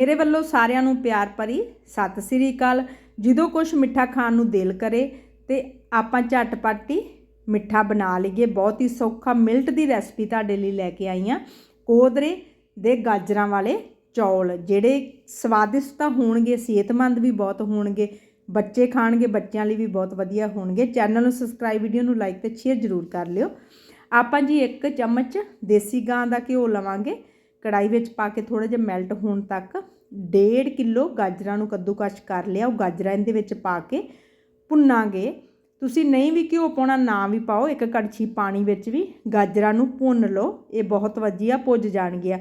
ਮੇਰੇ ਵੱਲੋਂ ਸਾਰਿਆਂ ਨੂੰ ਪਿਆਰ ਭਰੀ ਸਤਿ ਸ੍ਰੀ ਅਕਾਲ। ਜਦੋਂ ਕੁਝ ਮਿੱਠਾ ਖਾਣ ਨੂੰ ਦਿਲ ਕਰੇ ਤੇ ਆਪਾਂ ਝਟਪਟੀ ਮਿੱਠਾ ਬਣਾ ਲਈਏ। ਬਹੁਤ ਹੀ ਸੌਖਾ ਮਿਲਟ ਦੀ ਰੈਸਪੀ ਤੁਹਾਡੇ ਲਈ ਲੈ ਕੇ ਆਈ ਹਾਂ। ਕੋਦਰੇ ਦੇ ਗਾਜਰਾਂ ਵਾਲੇ ਚੌਲ, ਜਿਹੜੇ ਸਵਾਦਿਸ਼ਟ ਤਾਂ ਹੋਣਗੇ, ਸਿਹਤਮੰਦ ਵੀ ਬਹੁਤ ਹੋਣਗੇ, ਬੱਚੇ ਖਾਣਗੇ, ਬੱਚਿਆਂ ਲਈ ਵੀ ਬਹੁਤ ਵਧੀਆ ਹੋਣਗੇ। ਚੈਨਲ ਨੂੰ ਸਬਸਕ੍ਰਾਈਬ ਵੀਡੀਓ ਨੂੰ ਲਾਈਕ ਤੇ ਸ਼ੇਅਰ ਜ਼ਰੂਰ ਕਰ ਲਿਓ। ਆਪਾਂ ਜੀ ਇੱਕ ਚਮਚ ਦੇਸੀ ਗਾਂ ਦਾ ਘਿਓ ਲਵਾਂਗੇ। ਕੜਾਈ ਵਿੱਚ ਪਾ ਕੇ ਥੋੜਾ ਜਿਹਾ ਮੈਲਟ ਹੋਣ ਤੱਕ 1.5 ਕਿਲੋ ਗਾਜਰਾਂ ਨੂੰ ਕੱਦੂਕਸ਼ ਕਰ ਲਿਆ। ਉਹ ਗਾਜਰਾਂ ਇਹਦੇ ਵਿੱਚ ਪਾ ਕੇ ਭੁੰਨਾਂਗੇ। ਤੁਸੀਂ ਨਹੀਂ ਵੀ ਘਿਓ ਪਾਉਣਾ, ਨਾ ਵੀ ਪਾਓ, ਇੱਕ ਕੜਛੀ ਪਾਣੀ ਵਿੱਚ ਵੀ ਗਾਜਰਾਂ ਨੂੰ ਭੁੰਨ ਲਓ। ਇਹ ਬਹੁਤ ਵਧੀਆ ਭੁੱਜ ਜਾਣਗੀਆਂ।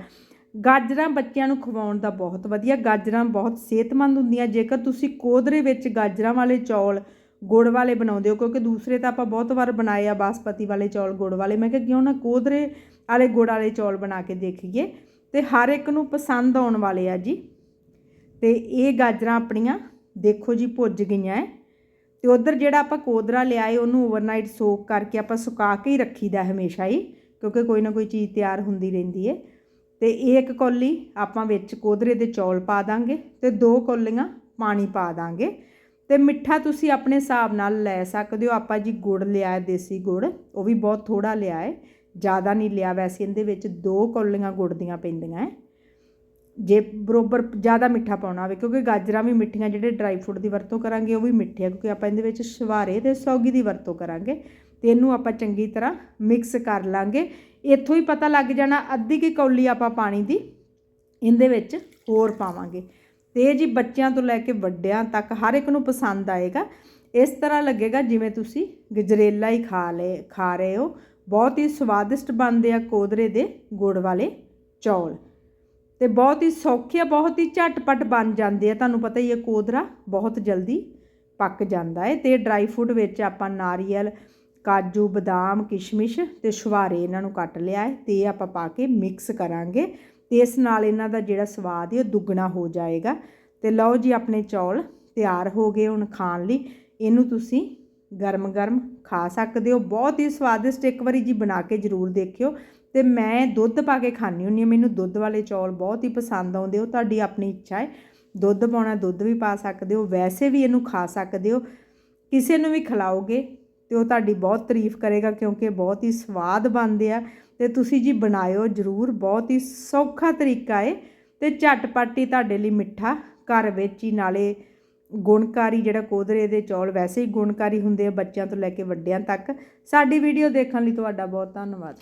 ਗਾਜਰਾਂ ਬੱਚਿਆਂ ਨੂੰ ਖਵਾਉਣ ਦਾ ਬਹੁਤ ਵਧੀਆ। ਗਾਜਰਾਂ ਬਹੁਤ ਸਿਹਤਮੰਦ ਹੁੰਦੀਆਂ। ਜੇਕਰ ਤੁਸੀਂ ਕੋਦਰੇ ਵਿੱਚ ਗਾਜਰਾਂ ਵਾਲੇ ਚੌਲ ਗੁੜ ਵਾਲੇ ਬਣਾਉਂਦੇ ਹੋ, ਕਿਉਂਕਿ ਦੂਸਰੇ ਤਾਂ ਆਪਾਂ ਬਹੁਤ ਵਾਰ ਬਣਾਏ ਆ ਬਾਸਪਤੀ ਵਾਲੇ ਚੌਲ, ਗੁੜ ਵਾਲੇ, ਮੈਂ ਕਿਹਾ ਕਿਉਂ ਨਾ ਕੋਦਰੇ ਵਾਲੇ, ਗੁੜ ਵਾਲੇ ਚੌਲ ਬਣਾ ਕੇ ਦੇਖੀਏ। ਤੇ ਹਰ ਇੱਕ ਨੂੰ ਪਸੰਦ ਆਉਣ ਵਾਲੇ ਆ ਜੀ। ਤੇ ਇਹ ਗਾਜਰਾਂ ਆਪਣੀਆਂ ਦੇਖੋ ਜੀ ਭੁੱਜ ਗਈਆਂ ਐ। ਤੇ ਉਧਰ ਜਿਹੜਾ ਆਪਾਂ ਕੋਦਰਾ ਲਿਆਏ ਉਹਨੂੰ ਓਵਰਨਾਈਟ ਸੋਕ ਕਰਕੇ ਆਪਾਂ ਸੁਕਾ ਕੇ ਹੀ ਰੱਖੀਦਾ ਹਮੇਸ਼ਾ ਹੀ, ਕਿਉਂਕਿ ਕੋਈ ਨਾ ਕੋਈ ਚੀਜ਼ ਤਿਆਰ ਹੁੰਦੀ ਰਹਿੰਦੀ ਏ। ਤੇ ਇਹ ਇੱਕ ਕੌਲੀ ਆਪਾਂ ਵਿੱਚ ਕੋਦਰੇ ਦੇ ਚੌਲ ਪਾ ਦਾਂਗੇ ਤੇ ਦੋ ਕੌਲੀਆਂ ਪਾਣੀ ਪਾ ਦਾਂਗੇ। ਤੇ ਮਿੱਠਾ ਤੁਸੀਂ ਆਪਣੇ ਹਿਸਾਬ ਨਾਲ ਲੈ ਸਕਦੇ ਹੋ, ਆਪਾਂ ਜੀ ਗੁੜ ਲਿਆ, ਦੇਸੀ ਗੁੜ, ਉਹ ਵੀ ਬਹੁਤ ਥੋੜਾ ਲਿਆ ਹੈ ਜ਼ਿਆਦਾ ਨਹੀਂ ਲਿਆ। ਵੈਸੇ ਇਹਦੇ ਵਿੱਚ ਦੋ ਕੌਲੀਆਂ ਗੁੜ ਦੀਆਂ ਪੈਂਦੀਆਂ ਹੈ ਜੇ ਬਰੋਬਰ ਜ਼ਿਆਦਾ ਮਿੱਠਾ ਪਾਉਣਾ ਹੋਵੇ, ਕਿਉਂਕਿ ਗਾਜਰਾਂ ਵੀ ਮਿੱਠੀਆਂ, ਜਿਹੜੇ ਡਰਾਈ ਫਰੂਟ ਦੀ ਵਰਤੋਂ ਕਰਾਂਗੇ, ਉਹ ਵੀ ਮਿੱਠੇ ਆ, ਕਿਉਂਕਿ ਆਪਾਂ ਇਹਦੇ ਵਿੱਚ ਸ਼ਵਾਰੇ ਤੇ ਸੌਗੀ ਦੀ ਵਰਤੋਂ ਕਰਾਂਗੇ। ਤੇ ਇਹਨੂੰ ਆਪਾਂ ਚੰਗੀ ਤਰ੍ਹਾਂ ਮਿਕਸ ਕਰ ਲਾਂਗੇ। ਇੱਥੋਂ ਹੀ ਪਤਾ ਲੱਗ ਜਾਣਾ ਅੱਧੀ ਕੀ ਕੌਲੀ ਆਪਾਂ ਪਾਣੀ ਦੀ ਇਹਦੇ ਵਿੱਚ ਹੋਰ ਪਾਵਾਂਗੇ। ਤੇ ਜੀ ਬੱਚਿਆਂ ਤੋਂ ਲੈ ਕੇ ਵੱਡਿਆਂ ਤੱਕ ਹਰ ਇੱਕ ਨੂੰ ਪਸੰਦ ਆਏਗਾ। ਇਸ ਤਰ੍ਹਾਂ ਲੱਗੇਗਾ ਜਿਵੇਂ ਤੁਸੀਂ ਗਜਰੇਲਾ ਹੀ ਖਾ ਲਏ, ਖਾ ਰਹੇ ਹੋ। ਬਹੁਤ ਹੀ ਸਵਾਦਿਸ਼ਟ ਬਣਦੇ ਆ ਕੋਦਰੇ ਦੇ ਗੁੜ ਵਾਲੇ ਚੌਲ। ਤੇ ਬਹੁਤ ਹੀ ਸੌਖੇ ਆ, ਬਹੁਤ ਹੀ ਝਟਪਟ ਬਣ ਜਾਂਦੇ ਆ। ਤੁਹਾਨੂੰ ਪਤਾ ਹੀ ਹੈ ਕੋਦਰਾ ਬਹੁਤ ਜਲਦੀ ਪੱਕ ਜਾਂਦਾ ਹੈ ਤੇ ਡਰਾਈ ਫਰੂਟ ਵਿੱਚ ਆਪਾਂ ਨਾਰੀਅਲ, ਕਾਜੂ, ਬਦਾਮ, ਕਿਸ਼ਮਿਸ਼ ਤੇ ਸ਼ਵਾਰੇ ਇਹਨਾਂ ਨੂੰ ਕੱਟ ਲਿਆ ਹੈ ਤੇ ਇਹ ਆਪਾਂ ਪਾ ਕੇ ਮਿਕਸ ਕਰਾਂਗੇ ਤੇ ਇਸ ਨਾਲ ਇਹਨਾਂ ਦਾ ਜਿਹੜਾ ਸਵਾਦ ਹੈ ਉਹ ਦੁੱਗਣਾ ਹੋ ਜਾਏਗਾ। ਤੇ ਲਓ ਜੀ, ਆਪਣੇ ਚੌਲ ਤਿਆਰ ਹੋ ਗਏ ਹੁਣ ਖਾਣ ਲਈ। ਇਹਨੂੰ ਤੁਸੀਂ ਗਰਮ ਗਰਮ ਖਾ ਸਕਦੇ ਹੋ। ਬਹੁਤ ਹੀ ਸਵਾਦਿਸ਼ਟ ਇੱਕ ਵਾਰੀ ਜੀ ਬਣਾ ਕੇ ਜ਼ਰੂਰ ਦੇਖਿਓ। ਤੇ ਮੈਂ ਦੁੱਧ ਪਾ ਕੇ ਖਾਣੀ ਹੁੰਨੀ ਆ ਮੈਨੂੰ ਦੁੱਧ ਵਾਲੇ ਚੌਲ ਬਹੁਤ ਹੀ ਪਸੰਦ ਆਉਂਦੇ ਉਹ ਤੁਹਾਡੀ ਆਪਣੀ ਇੱਛਾ ਹੈ। ਦੁੱਧ ਪਾਉਣਾ ਦੁੱਧ ਵੀ ਪਾ ਸਕਦੇ ਹੋ। ਵੈਸੇ ਵੀ ਇਹਨੂੰ ਖਾ ਸਕਦੇ ਹੋ। ਕਿਸੇ ਨੂੰ ਵੀ ਖਿਲਾਓਗੇ ਤੇ ਉਹ ਤੁਹਾਡੀ ਬਹੁਤ ਤਾਰੀਫ ਕਰੇਗਾ ਕਿਉਂਕਿ ਬਹੁਤ ਹੀ ਸਵਾਦ ਬਣਦੇ ਆ। ਤੇ ਤੁਸੀਂ ਜੀ ਬਣਾਇਓ ਜ਼ਰੂਰ। ਬਹੁਤ ਹੀ ਸੌਖਾ ਤਰੀਕਾ ਏ ਤੇ ਝਟਪਟ ਹੀ ਤੁਹਾਡੇ ਲਈ ਮਿੱਠਾ ਘਰ ਵਿੱਚ ਹੀ ਨਾਲੇ ਗੁਣਕਾਰੀ ਜਿਹੜਾ ਕੋਦਰੇ ਦੇ ਚੌਲ ਵੈਸੇ ਹੀ ਗੁਣਕਾਰੀ ਹੁੰਦੇ ਆ ਬੱਚਿਆਂ ਤੋਂ ਲੈ ਕੇ ਵੱਡਿਆਂ ਤੱਕ। ਸਾਡੀ ਵੀਡੀਓ ਦੇਖਣ ਲਈ ਤੁਹਾਡਾ ਬਹੁਤ ਧੰਨਵਾਦ।